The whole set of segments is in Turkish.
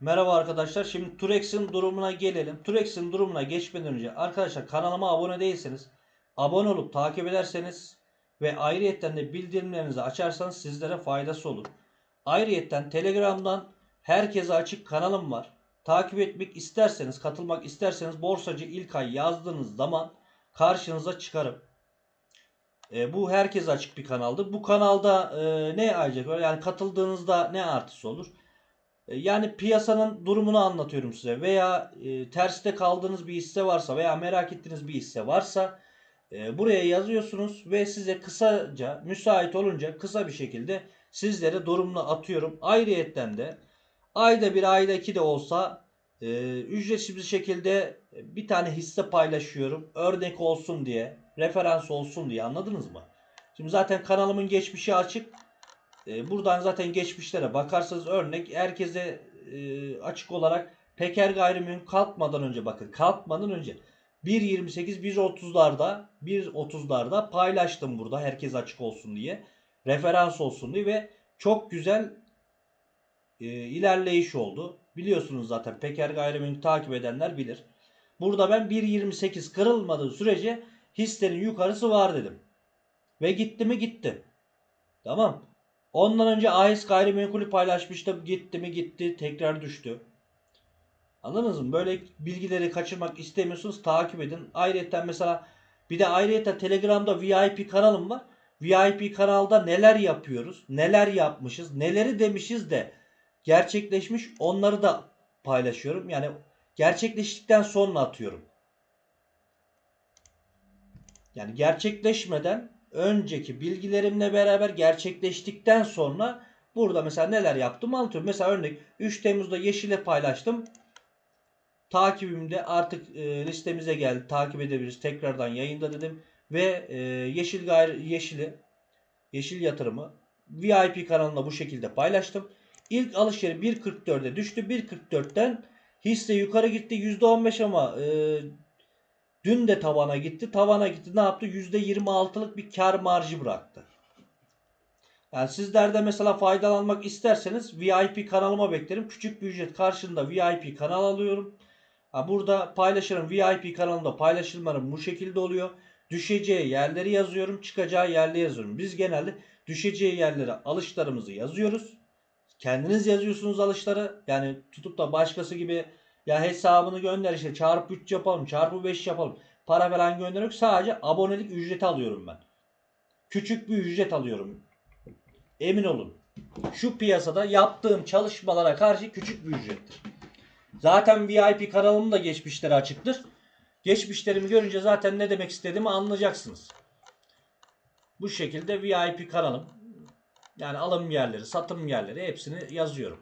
Merhaba arkadaşlar. Şimdi Turex'in durumuna gelelim. Turex'in durumuna geçmeden önce arkadaşlar kanalıma abone değilseniz abone olup takip ederseniz ve ayrıyetten de bildirimlerinizi açarsanız sizlere faydası olur. Ayrıyetten Telegram'dan herkese açık kanalım var. Takip etmek isterseniz, katılmak isterseniz Borsacı İlkay yazdığınız zaman karşınıza çıkarım. E, bu herkese açık bir kanaldır. Bu kanalda e, ne ayrıca yani katıldığınızda ne artısı olur? E, Yani piyasanın durumunu anlatıyorum size veya e, terste kaldığınız bir hisse varsa veya merak ettiğiniz bir hisse varsa e, buraya yazıyorsunuz ve size kısaca müsait olunca kısa bir şekilde sizlere durumunu atıyorum. Ayrıyetten de ayda bir ayda iki de olsa e, ücretsiz bir şekilde bir tane hisse paylaşıyorum. Örnek olsun diye, referans olsun diye anladınız mı? Şimdi zaten kanalımın geçmişi açık. E, buradan zaten geçmişlere bakarsanız örnek herkese e, açık olarak Peker gayrimühim kalkmadan önce bakın kalkmadan önce 1.28 1.30'larda 1.30'larda paylaştım burada herkes açık olsun diye referans olsun diye ve çok güzel e, ilerleyiş oldu. Biliyorsunuz zaten Peker gayrimühim takip edenler bilir. Burada ben 1.28 kırılmadığı sürece hissenin yukarısı var dedim. Ve gitti mi gitti. Tamam. Ondan önce AES gayrimenkulü paylaşmıştım. Gitti mi gitti. Tekrar düştü. Anladınız mı? Böyle bilgileri kaçırmak istemiyorsunuz. Takip edin. Ayrıca mesela bir de ayrıca Telegram'da VIP kanalım var. VIP kanalda neler yapıyoruz? Neler yapmışız? Neleri demişiz de gerçekleşmiş. Onları da paylaşıyorum. Yani gerçekleştikten sonra atıyorum. Yani gerçekleşmeden önceki bilgilerimle beraber gerçekleştikten sonra burada mesela neler yaptım anlatıyorum. Mesela örnek 3 Temmuz'da Yeşil'e paylaştım. Takibimde artık e, listemize geldi. Takip edebiliriz. Tekrardan yayında dedim. Ve e, Yeşil gayri Yeşil'i Yeşil yatırımı VIP kanalında bu şekilde paylaştım. İlk alış yeri 1.44'e düştü. 1.44'ten hisse yukarı gitti %15 ama e, Dün de tavana gitti. Tavana gitti ne yaptı? %26'lık bir kar marjı bıraktı. Yani sizler de mesela faydalanmak isterseniz VIP kanalıma beklerim. Küçük bir ücret karşında VIP kanal alıyorum. Burada paylaşırım. VIP kanalımda paylaşımlarım bu şekilde oluyor. Düşeceği yerleri yazıyorum. Çıkacağı yerleri yazıyorum. Biz genelde düşeceği yerlere alışlarımızı yazıyoruz. Kendiniz yazıyorsunuz alışları. Yani tutup da başkası gibi ya hesabını gönder işte çarpı 3 yapalım çarpı 5 yapalım. Para falan gönderiyorum. Sadece abonelik ücreti alıyorum ben. Küçük bir ücret alıyorum. Emin olun. Şu piyasada yaptığım çalışmalara karşı küçük bir ücrettir. Zaten VIP kanalım da geçmişleri açıktır. Geçmişlerimi görünce zaten ne demek istediğimi anlayacaksınız. Bu şekilde VIP kanalım. Yani alım yerleri, satım yerleri hepsini yazıyorum.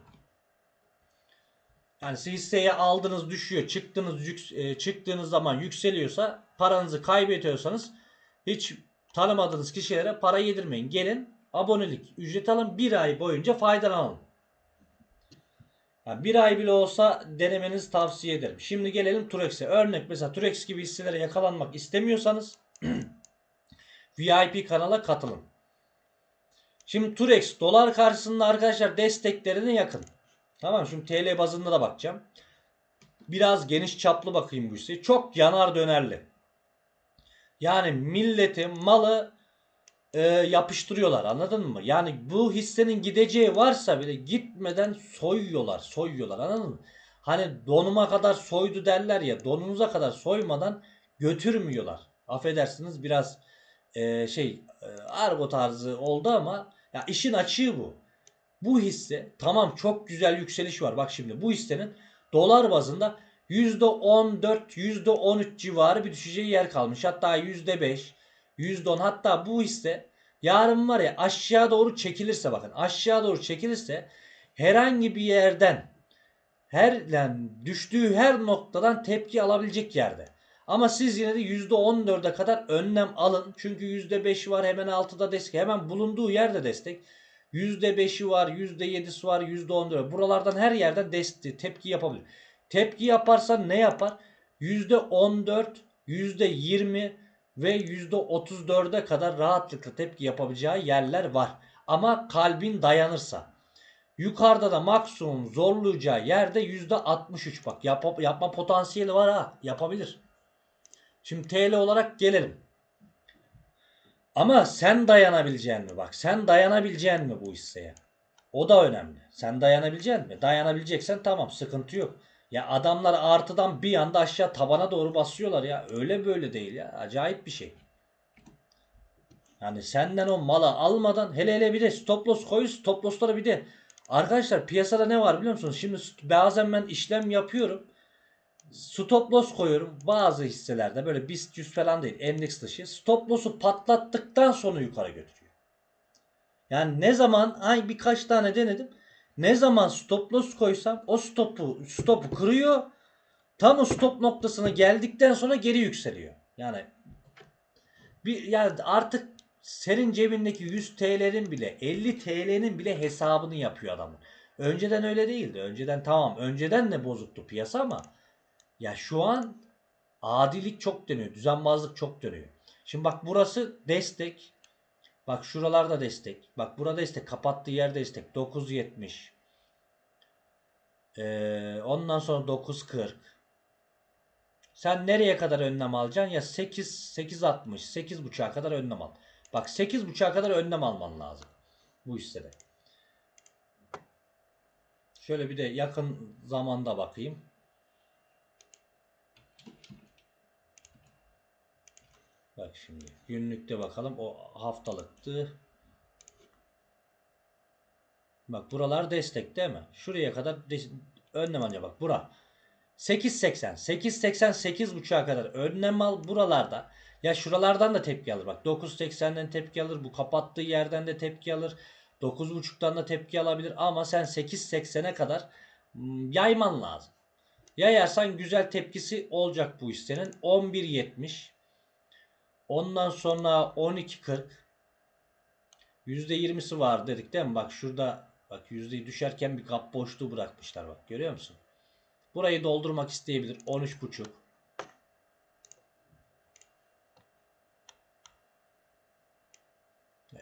Yani siz hisseyi aldınız düşüyor, çıktınız yük, e, çıktığınız zaman yükseliyorsa paranızı kaybediyorsanız hiç tanımadığınız kişilere para yedirmeyin. Gelin abonelik ücret alın bir ay boyunca faydalanın. Yani bir ay bile olsa denemenizi tavsiye ederim. Şimdi gelelim Turex'e. Örnek mesela Turex gibi hisselere yakalanmak istemiyorsanız VIP kanala katılın. Şimdi Turex dolar karşısında arkadaşlar desteklerine yakın. Tamam şimdi TL bazında da bakacağım. Biraz geniş çaplı bakayım bu hisseye. Çok yanar dönerli. Yani milleti malı e, yapıştırıyorlar anladın mı? Yani bu hissenin gideceği varsa bile gitmeden soyuyorlar soyuyorlar anladın mı? Hani donuma kadar soydu derler ya donunuza kadar soymadan götürmüyorlar. Affedersiniz biraz e, şey e, argo tarzı oldu ama ya işin açığı bu. Bu hisse tamam çok güzel yükseliş var. Bak şimdi bu hissenin dolar bazında %14, %13 civarı bir düşeceği yer kalmış. Hatta %5, %10 hatta bu hisse yarın var ya aşağı doğru çekilirse bakın aşağı doğru çekilirse herhangi bir yerden her yani düştüğü her noktadan tepki alabilecek yerde. Ama siz yine de %14'e kadar önlem alın. Çünkü %5 var hemen altıda destek. Hemen bulunduğu yerde destek. %5'i var, %7'si var, %10'u var. Buralardan her yerden desti, tepki yapabilir. Tepki yaparsa ne yapar? %14, %20 ve %34'e kadar rahatlıkla tepki yapabileceği yerler var. Ama kalbin dayanırsa. Yukarıda da maksimum zorlayacağı yerde %63 bak yap, yapma potansiyeli var ha yapabilir. Şimdi TL olarak gelelim. Ama sen dayanabileceğin mi? Bak sen dayanabileceğin mi bu hisseye? O da önemli. Sen dayanabilecek mi? Dayanabileceksen tamam sıkıntı yok. Ya adamlar artıdan bir anda aşağı tabana doğru basıyorlar ya. Öyle böyle değil ya. Acayip bir şey. Yani senden o malı almadan hele hele bir de stop loss koy stop loss'lara bir de arkadaşlar piyasada ne var biliyor musunuz? Şimdi bazen ben işlem yapıyorum. Stop loss koyuyorum bazı hisselerde böyle BIST 100 falan değil endeks dışı. Stop loss'u patlattıktan sonra yukarı götürüyor. Yani ne zaman ay birkaç tane denedim. Ne zaman stop loss koysam o stopu stopu kırıyor. Tam o stop noktasına geldikten sonra geri yükseliyor. Yani bir yani artık senin cebindeki 100 TL'nin bile 50 TL'nin bile hesabını yapıyor adamın. Önceden öyle değildi. Önceden tamam önceden de bozuktu piyasa ama ya şu an adilik çok dönüyor. Düzenbazlık çok dönüyor. Şimdi bak burası destek. Bak şuralarda destek. Bak burada destek. Kapattığı yer destek. 9.70. Ee, ondan sonra 9.40. Sen nereye kadar önlem alacaksın? Ya 8 8.60 8.5'a kadar önlem al. Bak 8.5'a kadar önlem alman lazım. Bu hissede. Şöyle bir de yakın zamanda bakayım. Bak şimdi günlükte bakalım o haftalıktı. Bak buralar destek değil mi? Şuraya kadar önlem alacak bak bura. 8.80 8.80 8.5'a kadar önlem al buralarda. Ya şuralardan da tepki alır bak 9.80'den tepki alır bu kapattığı yerden de tepki alır. 9.5'tan da tepki alabilir ama sen 8.80'e kadar mm, yayman lazım. Yayarsan güzel tepkisi olacak bu hissenin. 11.70 Ondan sonra 12.40 %20'si var dedik değil mi? Bak şurada bak yüzdeyi düşerken bir kap boşluğu bırakmışlar bak görüyor musun? Burayı doldurmak isteyebilir 13.5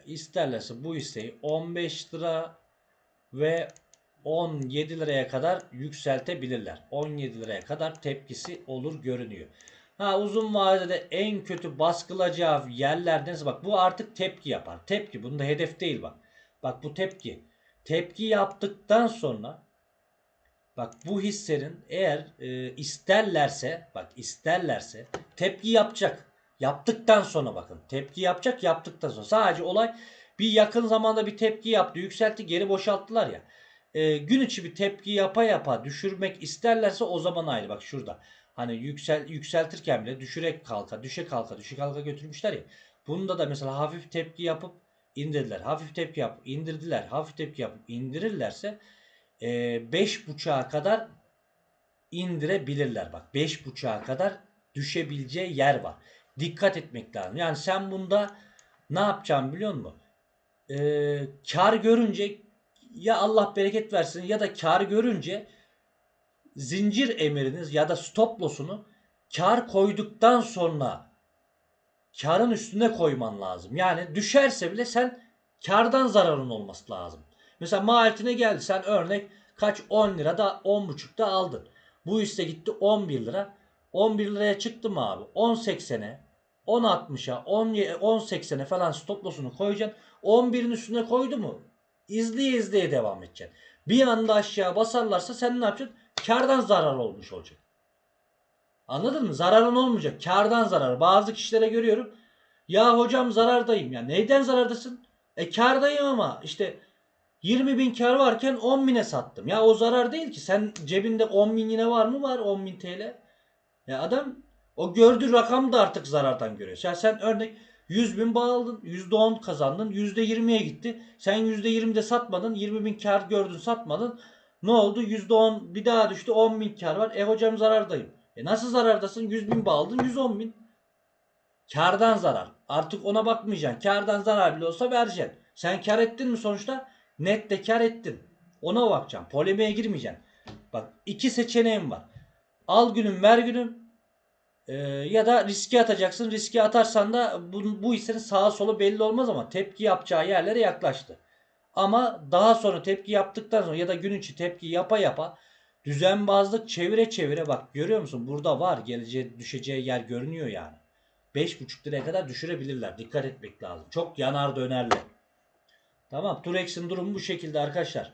İsterlerse bu hisseyi 15 lira ve 17 liraya kadar yükseltebilirler. 17 liraya kadar tepkisi olur görünüyor. Ha uzun vadede en kötü baskılayacağı yerlerden bak bu artık tepki yapar. Tepki bunda hedef değil bak. Bak bu tepki. Tepki yaptıktan sonra bak bu hissenin eğer e, isterlerse bak isterlerse tepki yapacak. Yaptıktan sonra bakın. Tepki yapacak yaptıktan sonra. Sadece olay bir yakın zamanda bir tepki yaptı. Yükseltti geri boşalttılar ya. E, gün içi bir tepki yapa yapa düşürmek isterlerse o zaman ayrı. Bak şurada. Hani yüksel yükseltirken bile düşürek kalka, düşe kalka, düşe kalka götürmüşler ya. Bunda da mesela hafif tepki yapıp indirdiler. Hafif tepki yapıp indirdiler. Hafif tepki yapıp indirirlerse e, 5.5'a kadar indirebilirler. Bak 5.5'a kadar düşebileceği yer var. Dikkat etmek lazım. Yani sen bunda ne yapacağım biliyor musun? Ee, kar görünce ya Allah bereket versin ya da kar görünce zincir emiriniz ya da stop loss'unu kar koyduktan sonra karın üstüne koyman lazım. Yani düşerse bile sen kardan zararın olması lazım. Mesela maliyetine geldi sen örnek kaç 10 lira da 10.5'da aldın. Bu hisse gitti 11 lira. 11 liraya çıktı mı abi? 10.80'e 10.60'a 10.80'e falan stop loss'unu koyacaksın. 11'in üstüne koydu mu? İzleye izleye devam edeceksin. Bir anda aşağı basarlarsa sen ne yapacaksın? Kardan zarar olmuş olacak. Anladın mı? Zararın olmayacak. Kardan zarar. Bazı kişilere görüyorum. Ya hocam zarardayım. Ya neyden zarardasın? E kardayım ama işte 20 bin kar varken 10 bine sattım. Ya o zarar değil ki. Sen cebinde 10 bin yine var mı? Var 10 bin TL. Ya adam o gördüğü rakam da artık zarardan görüyor. Ya sen örnek 100 bin bağladın. %10 kazandın. %20'ye gitti. Sen %20'de satmadın. 20 bin kar gördün satmadın. Ne oldu? %10 bir daha düştü. 10 bin kar var. E hocam zarardayım. E nasıl zarardasın? 100 bin bağladın. 110 bin. Kardan zarar. Artık ona bakmayacaksın. Kardan zarar bile olsa vereceksin. Sen kar ettin mi sonuçta? Nette kar ettin. Ona bakacaksın. Polemiğe girmeyeceksin. Bak iki seçeneğim var. Al günüm ver günüm. Ee, ya da riske atacaksın. Riske atarsan da bu, bu hissenin sağa solu belli olmaz ama tepki yapacağı yerlere yaklaştı. Ama daha sonra tepki yaptıktan sonra ya da gün içi tepki yapa yapa düzenbazlık çevire çevire bak görüyor musun? Burada var geleceği düşeceği yer görünüyor yani. 5,5 liraya kadar düşürebilirler. Dikkat etmek lazım. Çok yanar dönerli. Tamam. Turex'in durumu bu şekilde arkadaşlar.